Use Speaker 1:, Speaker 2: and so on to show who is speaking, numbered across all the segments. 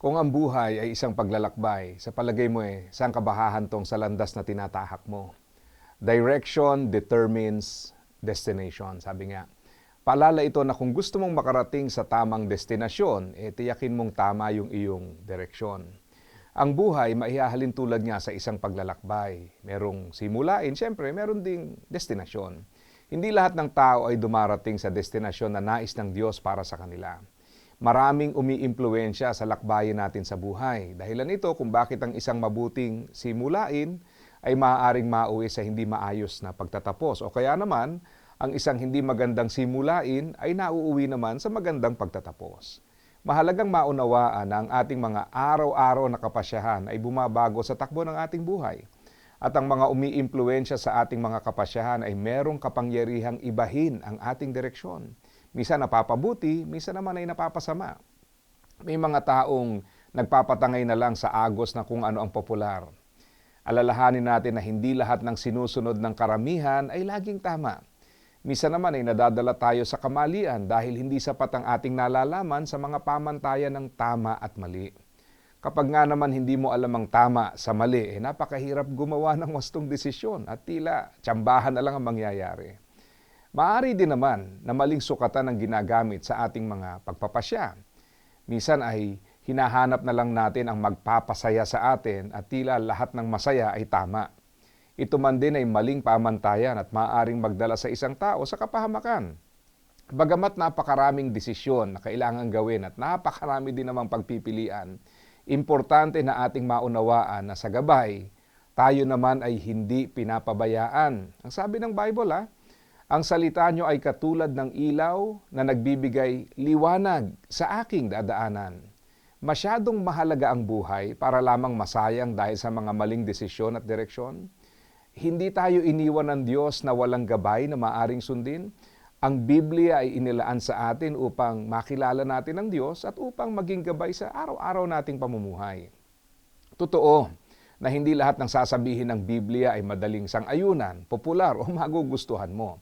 Speaker 1: Kung ang buhay ay isang paglalakbay, sa palagay mo eh, saan ka ba hahantong sa landas na tinatahak mo? Direction determines destination, sabi nga. Paalala ito na kung gusto mong makarating sa tamang destinasyon, eh tiyakin mong tama yung iyong direksyon. Ang buhay, maihahalin tulad nga sa isang paglalakbay. Merong simulain, siyempre, meron ding destinasyon. Hindi lahat ng tao ay dumarating sa destinasyon na nais ng Diyos para sa kanila maraming umiimpluwensya sa lakbayin natin sa buhay. Dahilan ito kung bakit ang isang mabuting simulain ay maaaring mauwi sa hindi maayos na pagtatapos. O kaya naman, ang isang hindi magandang simulain ay nauuwi naman sa magandang pagtatapos. Mahalagang maunawaan na ang ating mga araw-araw na kapasyahan ay bumabago sa takbo ng ating buhay. At ang mga umiimpluwensya sa ating mga kapasyahan ay merong kapangyarihang ibahin ang ating direksyon. Misa napapabuti, misa naman ay napapasama. May mga taong nagpapatangay na lang sa agos na kung ano ang popular. Alalahanin natin na hindi lahat ng sinusunod ng karamihan ay laging tama. Misa naman ay nadadala tayo sa kamalian dahil hindi sapat ang ating nalalaman sa mga pamantayan ng tama at mali. Kapag nga naman hindi mo alam ang tama sa mali, eh napakahirap gumawa ng wastong desisyon at tila tsambahan na lang ang mangyayari. Maaari din naman na maling sukatan ang ginagamit sa ating mga pagpapasya. Misan ay hinahanap na lang natin ang magpapasaya sa atin at tila lahat ng masaya ay tama. Ito man din ay maling pamantayan at maaaring magdala sa isang tao sa kapahamakan. Bagamat napakaraming desisyon na kailangan gawin at napakarami din namang pagpipilian, importante na ating maunawaan na sa gabay, tayo naman ay hindi pinapabayaan. Ang sabi ng Bible ah, ang salita nyo ay katulad ng ilaw na nagbibigay liwanag sa aking dadaanan. Masyadong mahalaga ang buhay para lamang masayang dahil sa mga maling desisyon at direksyon. Hindi tayo iniwan ng Diyos na walang gabay na maaring sundin. Ang Biblia ay inilaan sa atin upang makilala natin ang Diyos at upang maging gabay sa araw-araw nating pamumuhay. Totoo na hindi lahat ng sasabihin ng Biblia ay madaling sang-ayunan, popular o magugustuhan mo.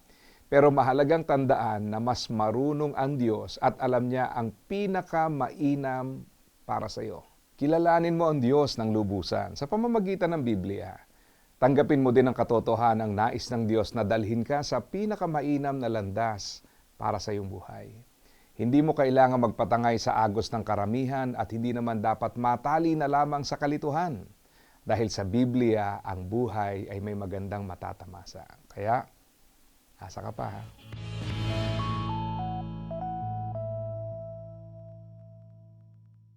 Speaker 1: Pero mahalagang tandaan na mas marunong ang Diyos at alam niya ang pinakamainam para sa iyo. Kilalanin mo ang Diyos ng lubusan sa pamamagitan ng Biblia. Tanggapin mo din ang katotohanan ng nais ng Diyos na dalhin ka sa pinakamainam na landas para sa iyong buhay. Hindi mo kailangan magpatangay sa agos ng karamihan at hindi naman dapat matali na lamang sa kalituhan. Dahil sa Biblia, ang buhay ay may magandang matatamasa. Kaya, Asa ka pa ha?